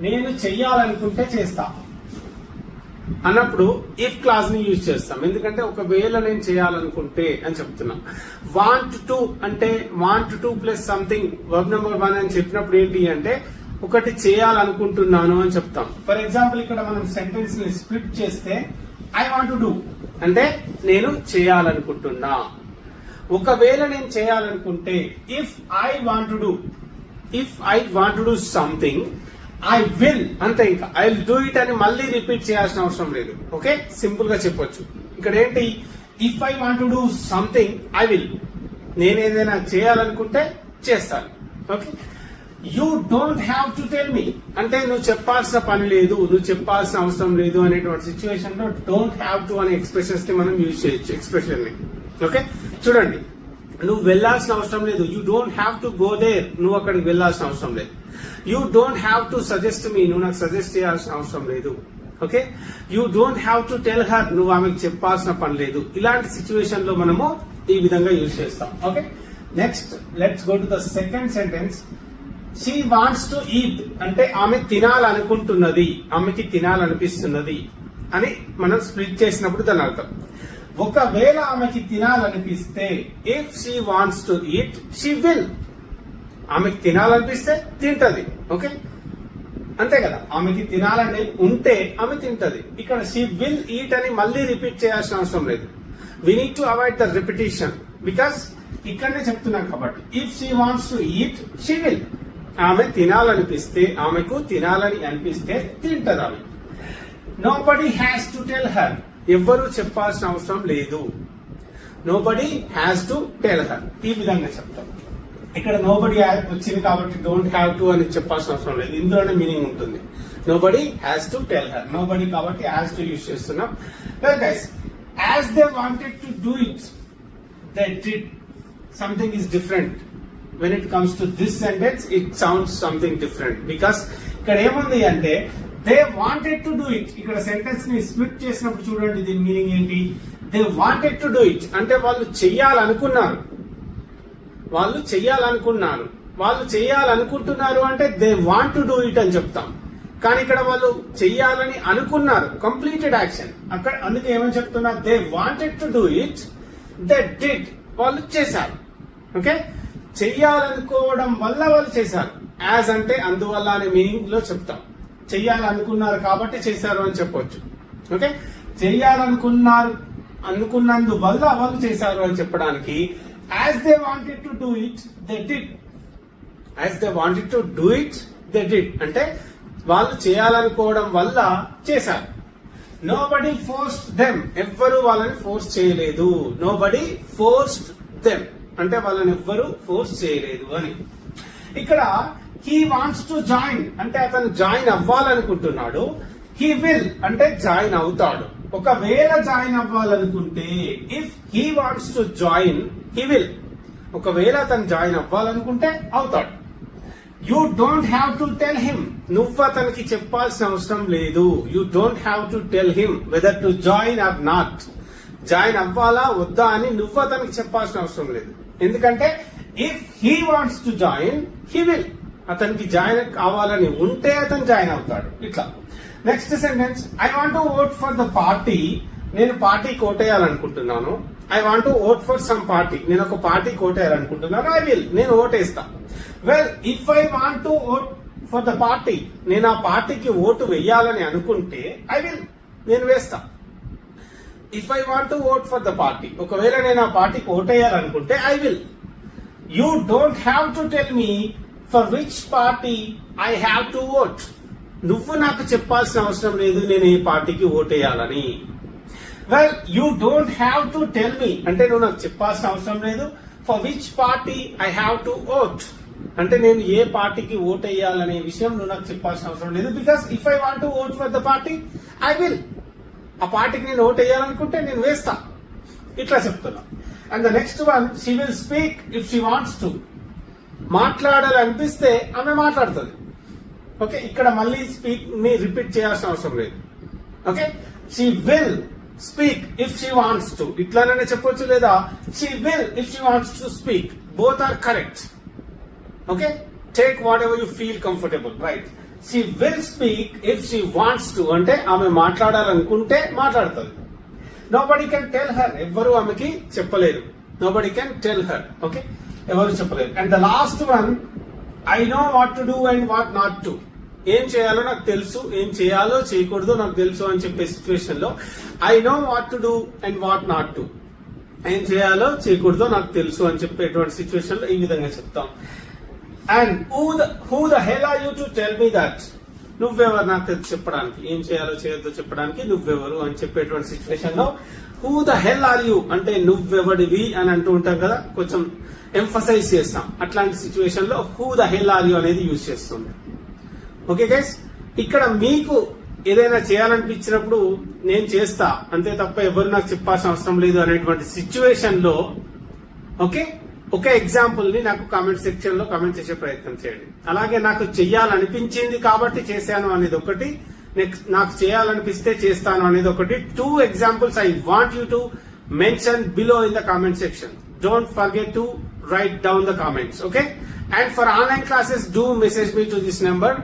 నేను చెయ్యాలనుకుంటే చేస్తా. అన్నప్పుడు ఇఫ్ క్లాజ్ని యూజ్ చేస్తాం. ఎందుకంటే ఒకవేళ నేను చేయాలనుకుంటే అని చెప్తున్నా. వాంట్ టు అంటే want to plus something verb number one అని చెప్పినప్పుడు ఏంటి అంటే ఒకటి చేయాలనుకుంటున్నాను అని చెప్తాం. ఫర్ ఎగ్జాంపుల్ ఇక్కడ మనం సెంటెన్స్ని స్ప్లిట్ చేస్తే ఐ వాంట్ డూ అంటే నేను చేయాలనుకుంటున్నా. ఒకవేళ నేను చేయాలనుకుంటే if I want do if I want do something I will అంతే ఇంకా. ఐ విల్ డూ ఇట్ అని మళ్ళీ రిపీట్ చేయాల్సిన అవసరం లేదు. ఓకే సింపుల్గా చెప్పొచ్చు. ఇక్కడ ఏంటి? If I want do something I will నేను ఏదైనా చేయాలనుకుంటే చేస్తాను. Okay you don't have to tell me అంటే నువ్వు చెప్పాల్సిన పని లేదు నువ్వు చెప్పాల్సిన అవసరం లేదు అనేటువంటి సిచ్యువేషన్లో డోంట్ హ్యావ్ టు అనే ఎక్స్ప్రెషన్స్ని మనం యూజ్ చేయొచ్చు ఎక్స్ప్రెషన్ని. ఓకే చూడండి. నువ్వు వెళ్ళాల్సిన అవసరం లేదు. You don't have to go there నువ్వు అక్కడికి వెళ్ళాల్సిన అవసరం లేదు. You don't have to suggest me నువ్వు నాకు సజెస్ట్ చేయాల్సిన అవసరం లేదు. Okay you don't have to tell her నువ్వు ఆమెకు చెప్పాల్సిన పని లేదు. ఇలాంటి సిచ్యువేషన్లో మనము ఈ విధంగా యూజ్ చేస్తాం. Okay next let's go to the second sentence she wants to eat అంటే ఆమె తినాలనుకుంటున్నది. ఆమెకి తినాలనిపిస్తున్నది. అని మనం స్ప్లిట్ చేసినప్పుడు దాని అర్థం. ఒకవేళ ఆమెకి తినాలనిపిస్తే if she wants to eat she will ఆమెకి తినాలనిపిస్తే తింటది ఓకే అంతే కదా ఆమెకి తినాలని ఉంటే ఆమె తింటది. ఇక్కడ షీ విల్ ఈట్ అని మళ్ళీ రిపీట్ చేయాల్సిన అవసరం లేదు. We need to avoid the repetition because ఇక్కడనే చెప్తున్నాం కాబట్టి if she wants to eat she will ఆమె తినాలనిపిస్తే ఆమెకు తినాలని అనిపిస్తే తింటది ఆమె. Nobody has to tell her ఎవ్వరూ చెప్పాల్సిన అవసరం లేదు. Nobody has to tell her ఈ విధంగా చెప్తాం. ఇక్కడ నో వచ్చింది కాబట్టి డోంట్ హ్యావ్ టు అని చెప్పాల్సిన అవసరం లేదు. ఇందులోనే మీనింగ్ ఉంటుంది. Nobody has to tell her no కాబట్టి హ్యాస్ టు యూస్ చేస్తున్నాం. Guys as they wanted to do it they did something is different when it comes to this sentence it sounds something different because ఇక్కడ ఏముంది అంటే they wanted to do it ఇక్కడ సెంటెన్స్ని split చేసినప్పుడు చూడండి దీని meaning ఏంటి? They wanted to do it అంటే వాళ్ళు చెయ్యాలనుకున్నారు. వాళ్ళు చెయ్యాలనుకున్నారు. వాళ్ళు చెయ్యాలనుకుంటున్నారు అంటే they want to do it అని చెప్తాం. కానీ ఇక్కడ వాళ్ళు చెయ్యాలని అనుకున్నారు. కంప్లీటెడ్ యాక్షన్ అక్కడ అందుకే ఏమని చెప్తున్నా? They wanted to do it they did వాళ్ళు చేశారు. ఓకే చెయ్యాలనుకోవడం వల్ల వాళ్ళు చేశారు. యాజ్ అంటే అందువల్ల అనే మీనింగ్లో చెప్తాం. చెయ్యాలనుకున్నారు కాబట్టి చేశారు అని చెప్పొచ్చు. ఓకే? చెయ్యాలనుకున్నారు అనుకున్నందువల్ల వాళ్ళు చేశారు అని చెప్పడానికి as they wanted to do it they did as they wanted to do it they did అంటే వాళ్ళు చేయాలనుకోవడం వల్ల చేశారు. నో బడీ ఫోర్స్డ్ దెమ్ ఎవ్వరు వాళ్ళని ఫోర్స్ చేయలేదు. నో బడీ ఫోర్స్డ్ దెమ్ అంటే వాళ్ళని ఎవ్వరూ ఫోర్స్ చేయలేదు అని. ఇక్కడ హీ వాంట్స్ టు జాయిన్ అంటే అతను జాయిన్ అవ్వాలనుకుంటున్నాడు. హీ విల్ అంటే జాయిన్ అవుతాడు. ఒకవేళ జాయిన్ అవ్వాలనుకుంటే if he wants to join he will ఒకవేళ అతను జాయిన్ అవ్వాలనుకుంటే అవుతాడు. You don't have to tell him నువ్వు అతనికి చెప్పాల్సిన అవసరం లేదు. You don't have to tell him whether to join or not join అవ్వాలా వద్దా అని నువ్వు అతనికి చెప్పాల్సిన అవసరం లేదు. ఎందుకంటే if he wants to join he will అతనికి జాయిన్ కావాలని ఉంటే అతను జాయిన్ అవుతాడు. ఇట్లా. Next sentence I want to vote for the party నేను party కోటేయాలనుకుంటున్నాను. I want to vote for some party నేను ఒక పార్టీ కోటేయాలనుకుంటున్నాను. ఐ విల్ నేను ఓటేస్తా. Well if I want to vote for the party నేను ఆ పార్టీకి ఓటు వేయాలని అనుకుంటే ఐ విల్ నేను వేస్తా. If I want to vote for the party ఒకవేళ నేను ఆ పార్టీకి ఓటేయాలనుకుంటే I will you don't have to tell me for which party I have to vote నువ్వు నాకు చెప్పాల్సిన అవసరం లేదు నేను ఏ పార్టీకి ఓటేయాలని. Well you don't have to tell me అంటే నువ్వు నాకు చెప్పాల్సిన అవసరం లేదు for which party I have to vote అంటే నేను ఏ పార్టీకి ఓట్ వేయాలనే విషయం నువ్వు నాకు చెప్పాల్సిన అవసరం లేదు because if I want to vote for the party I will ఆ పార్టీకి నేను ఓట్ వేయాలనుకుంటే నేను వేస్తా. ఇట్లా చెప్తున్నా. And the next one she will speak if she wants to మాట్లాడాలనిపిస్తే ఆమె మాట్లాడుతుంది. ఓకే ఇక్కడ మళ్ళీ స్పీక్ని రిపీట్ చేయాల్సిన అవసరం లేదు. Okay she will speak if she wants to ఇట్లానే చెప్పొచ్చు లేదా? She will if she wants to speak both are correct okay take whatever you feel comfortable right she will speak if she wants to అంటే ఆమె మాట్లాడాలనుకుంటే మాట్లాడుతుంది. Nobody can tell her ఎవ్వరు ఆమెకి చెప్పలేరు. Nobody can tell her okay ఎవరు చెప్పలేరు. And the last one I know what to do and what not to ఏం చేయాలో నాకు తెలుసు ఏం చేయాలో చేయకూడదు నాకు తెలుసు అని చెప్పే సిచ్యువేషన్లో I know what to do and what not to ఏం చేయాలో చేయకూడదో నాకు తెలుసు అని చెప్పేటువంటి సిచ్యువేషన్లో ఈ విధంగా చెప్తాం. And who the who the hell are you to tell me that నువ్వెవరు నాకు చెప్పడానికి? ఏం చేయాలో చేయొద్దో చెప్పడానికి నువ్వెవరు అని చెప్పేటువంటి సిచ్యువేషన్లో who the hell are you అంటే నువ్వెవడివి అని అంటూ ఉంటాం కదా కొంచెం ఎంఫసైజ్ చేస్తాం. అట్లాంటి సిచ్యువేషన్లో who the hell are you అనేది యూజ్ చేస్తుంది. ఓకే గైస్ ఇక్కడ మీకు ఏదైనా చేయాలనిపించినప్పుడు నేను చేస్తా. అంతే తప్ప ఎవరు నాకు చెప్పాల్సిన అవసరం లేదు అనేటువంటి సిచ్యువేషన్లో ఓకే ఒక ఎగ్జాంపుల్ని నాకు కామెంట్ సెక్షన్లో కామెంట్ చేసే ప్రయత్నం చేయండి. అలాగే నాకు చెయ్యాలనిపించింది కాబట్టి చేశాను అనేది ఒకటి. నెక్స్ట్ నాకు చేయాలనిపిస్తే చేస్తాను అనేది ఒకటి. Two examples I want you to mention below in the comment section don't forget to write down the comments okay and for online classes do message me to this number